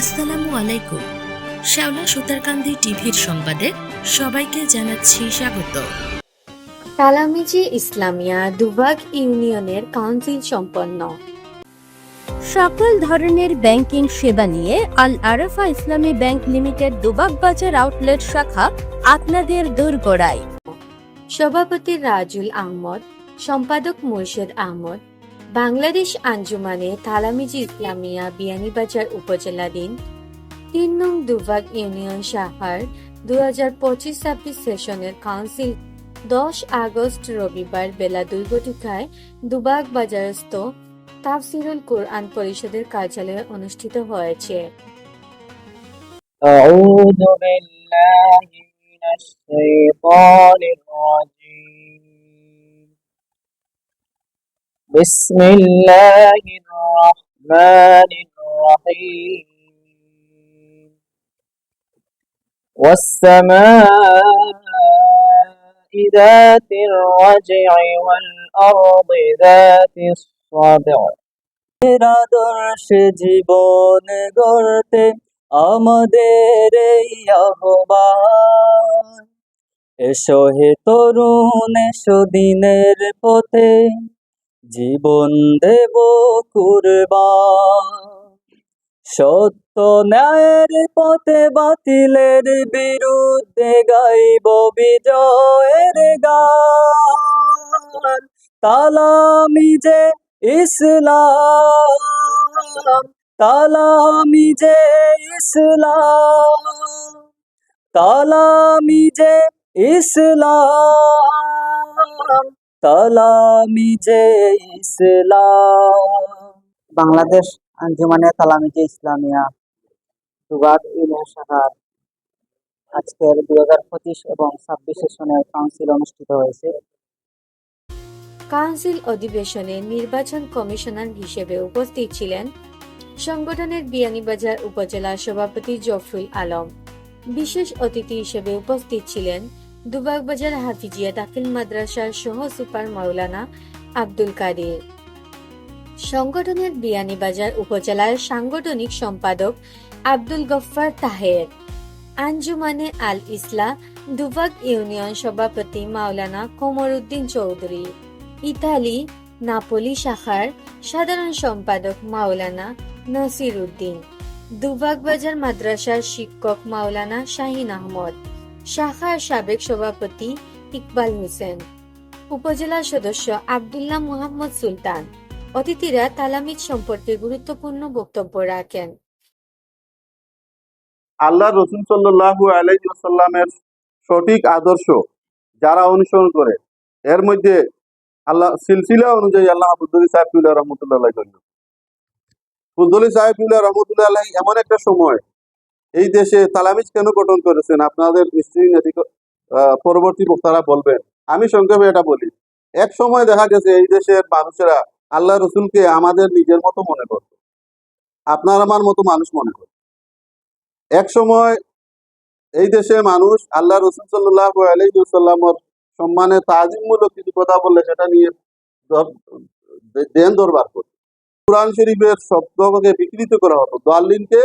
আসসালামু আলাইকুম। শ্যাওলা সুতারকান্দি টিভির সংবাদে সবাইকে জানাচ্ছি স্বাগত। তালামিজি ইসলামিয়া দুবাগ ইউনিয়নের কাউন্সিল সম্পন্ন। সকল ধরনের ব্যাংকিং সেবা নিয়ে আল আরাফা ইসলামী ব্যাংক লিমিটেড দুবাগ বাজার আউটলেট শাখা আপনাদের দোরগোড়ায় সভাপতি রাজুল আহমদ সম্পাদক মুর্শেদ আহমদ বাংলাদেশ আঞ্জুমানে তালামিজি ইসলামিয়া বিয়ানীবাজার উপজেলাধীন তিন নং দুবাগ ইউনিয়ন শাখার দু হাজার পঁচিশ ছাব্বিশ সেশনের কাউন্সিল দশ আগস্ট রবিবার বেলা দুই ঘটিকায় দুবাগ বাজারস্থ তাফসিরুল কোরআন পরিষদের কার্যালয়ে অনুষ্ঠিত হয়েছে أعوذ بالله من الشيطان الرجيم بسم الله الرحمن الرحيم والسماء ذات الرجع والأرض ذات الصدع আদর্শ জীবন গড়তে আমাদের এই আহ্বান এসো হে তরুণ এসো দিনের পথে জীবন দেব কুরবান। সত্য ন্যায়ের পথে বাতিলের বিরুদ্ধে গাইব বিজয়ের গান। তালামি যে ইসলাম, তালামি যে ইসলাম, তালামি যে ইসলাম। তালামি যে ইসলাম। বাংলাদেশ আঞ্জুমানে তালামি তালামিজে ইসলামিয়া। ইউনিয়ন শাখার আজকের দুই হাজার পঁচিশ এবং ছাব্বিশ সেশনের কাউন্সিল অনুষ্ঠিত হয়েছে। কাউন্সিল অধিবেশনে নির্বাচন কমিশনার হিসেবে উপস্থিত ছিলেন সংগঠনের বিয়ানীবাজার উপজেলা সভাপতি জফরুল আলম। বিশেষ অতিথি হিসেবে উপস্থিত ছিলেন দুবাগবাজার হাফিজিয়া দাখিল মাদ্রাসার সহ সুপার মাওলানা আব্দুল কাদের। সংগঠনের বিয়ানীবাজার উপজেলার সাংগঠনিক সম্পাদক আব্দুল গফফার তাহের। আঞ্জুমানে আল ইসলা দুবাগ ইউনিয়ন সভাপতি মাওলানা কোমরউদ্দিন চৌধুরী। ইতালি নাপলি শাখার সাধারণ সম্পাদক মাওলানা নসির উদ্দিন দুবাগবাজার মাদ্রাসার শিক্ষক মাওলানা শাহিন আহমদ। শাখার সাবেক সভাপতি ইকবাল হোসেন। উপজেলা সদস্য আবদুল্লাহ মোহাম্মদ সুলতান। অতিথিরা তালামিদ সম্পর্কে গুরুত্বপূর্ণ বক্তব্য রাখেন। আল্লাহ রসুল সাল্লাহু আলাইসাল্লামের সঠিক আদর্শ যারা অনুসরণ করে, এর মধ্যে আল্লাহ সিলসিলা অনুযায়ী আল্লাহ আবুদ্দুল সাহেবুল্লাহ রহমতুল্লাহ জন্য ফুদ্দুলি সাহেবুল্লাহ রহমতুল্লাহ এমন একটা সময় এই দেশে তালামিজ কেন গঠন করেছেন? আপনাদের নিশ্চয়ই নাকি, পরবর্তী বক্তারা বলবেন। আমি সংক্ষেপে এটা বলি। এক সময় দেখা গেছে এই দেশের মানুষেরা আল্লাহ রসুলকে আমাদের নিজের মতো মনে করত। আপনার আমার মতো মানুষ মনে করত। এক সময় এই দেশে মানুষ আল্লাহ রসুল সাল্লাহ আলাইসাল্লামর সম্মানে তাজিমমূলক কিছু কথা বললে সেটা নিয়ে দেন দরবার করত। কোরআন শরীফের শব্দকে বিকৃত করা হতো। দোয়াল্লিনকে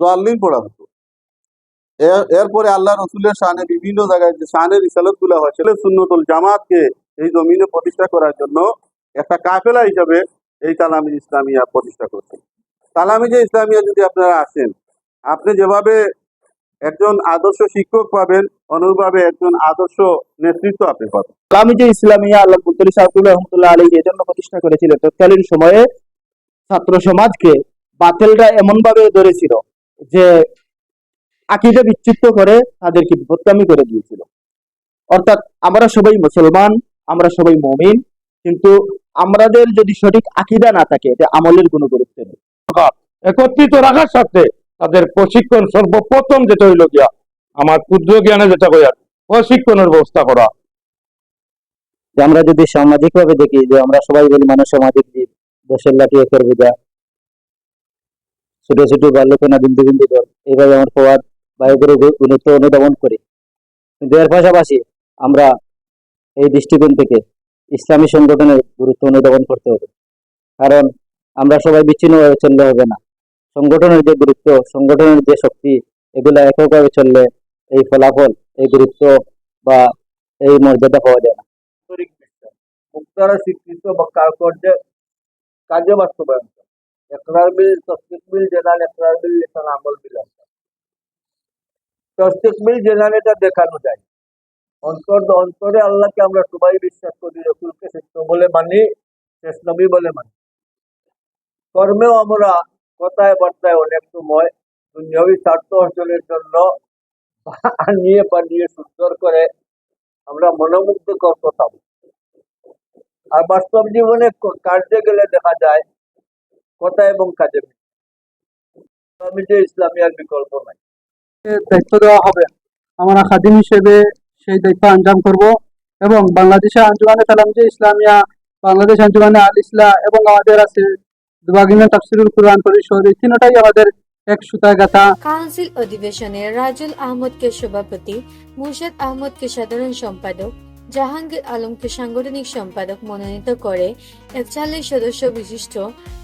দোয়াল্লিন পড়া হতো। এরপরে আল্লাহ রসুলের শানে বিভিন্ন জায়গায় যে শানের রিসালতগুলা হয়, সেগুলো সুন্নতুল জামাতকে এই জমিনে প্রতিষ্ঠা করার জন্য একটা কাফেলা হিসাবে এই তালামি ইসলামিয়া প্রতিষ্ঠা করছে। তালামিজে ইসলামিয়া যদি আপনারা আসেন, আপনি যেভাবে একজন আদর্শ শিক্ষক পাবেন, অনুরূপভাবে একজন আদর্শ নেতৃত্ব আপনি পাবেন। আমি যে ইসলামিয়া আল্লাহ বুদ্দুল সাহেবুল্লাহ রহমতুল্লাহ আলী এজন্য প্রতিষ্ঠা করেছিলেন। তৎকালীন সময়ে ছাত্র সমাজকে বাতিলরা এমন ভাবে ধরেছিল যে আকিদে বিচ্ছিন্ন করে তাদেরকে বিপদগামী করে দিয়েছিল। অর্থাৎ আমরা সবাই মুসলমান আমরা সবাই মমিন কিন্তু আমাদের যদি সঠিক আকিদা না থাকে এটা আমলের কোনো গুরুত্ব নেই। একত্রিত রাখার সাথে তাদের প্রশিক্ষণ সর্বপ্রথম যেটা হইল গিয়া আমার ক্ষুদ্র জ্ঞানে যেটা কইয়ার প্রশিক্ষণের ব্যবস্থা করা। যে আমরা যদি সামাজিক ভাবে দেখি যে আমরা সবাই বলি মানুষ সামাজিক জীব দশের লাঠি একের বোঝা ছোট ছোট বাল্যকোনা বিন্দু বিন্দু এইভাবে আমার প্রবাদ বায়ু করে গুরুত্ব অনুধাবন করি। কিন্তু এর পাশাপাশি আমরা এই দৃষ্টিকোণ থেকে ইসলামী সংগঠনের গুরুত্ব অনুধাবন করতে হবে। কারণ আমরা সবাই বিচ্ছিন্নভাবে চললে হবে না। সংগঠনের যে গুরুত্ব, সংগঠনের যে শক্তি, এগুলা এককভাবে চললে এই ফলাফল, এই গুরুত্ব বা এই মর্যাদা পাওয়া যায় না। মুক্তারা স্বীকৃত বা একরার বিল তসদিক বিল জেনান একরার বিল আমল বিল জেনান এটা দেখানো যায়। অন্তর অন্তরে আল্লাহকে আমরা সবাই বিশ্বাস করি, রসুলকে সত্য বলে মানি, শেষ বলে মানি। কর্মেও আমরা কথায় বার্তায় অনেক সময় দুনিয়াবী স্বার্থ অর্জনের জন্য আনিয়ে বানিয়ে সুন্দর করে আমরা মনোমুগ্ধকর কথা আর বাস্তব জীবনে কার্যে গেলে দেখা যায়, কথা এবং কাজে আমি যে ইসলামিয়ার বিকল্প নাই। দায়িত্ব দেওয়া হবে? আমরা খাদিম হিসেবে সেই দায়িত্ব আঞ্জাম করব এবং বাংলাদেশে আঞ্জুমানে যে ইসলামিয়া, বাংলাদেশ আঞ্জুমানে আল ইসলা এবং আমাদের আছে কাউন্সিল অধিবেশনে রাজুল আহমদকে সভাপতি মুর্শিদ আহমদকে সাধারণ সম্পাদক, জাহাঙ্গীর আলমকে সাংগঠনিক সম্পাদক মনোনীত করে একচল্লিশ সদস্য বিশিষ্ট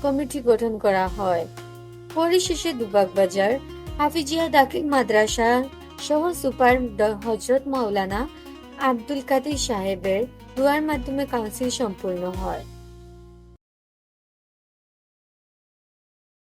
কমিটি গঠন করা হয়। পরিশেষে দুবাগবাজার হাফিজিয়া দাখিল মাদ্রাসা সহ সুপার হজরত মাওলানা আব্দুল কাদের সাহেবের দুয়ার মাধ্যমে কাউন্সিল সম্পূর্ণ হয়।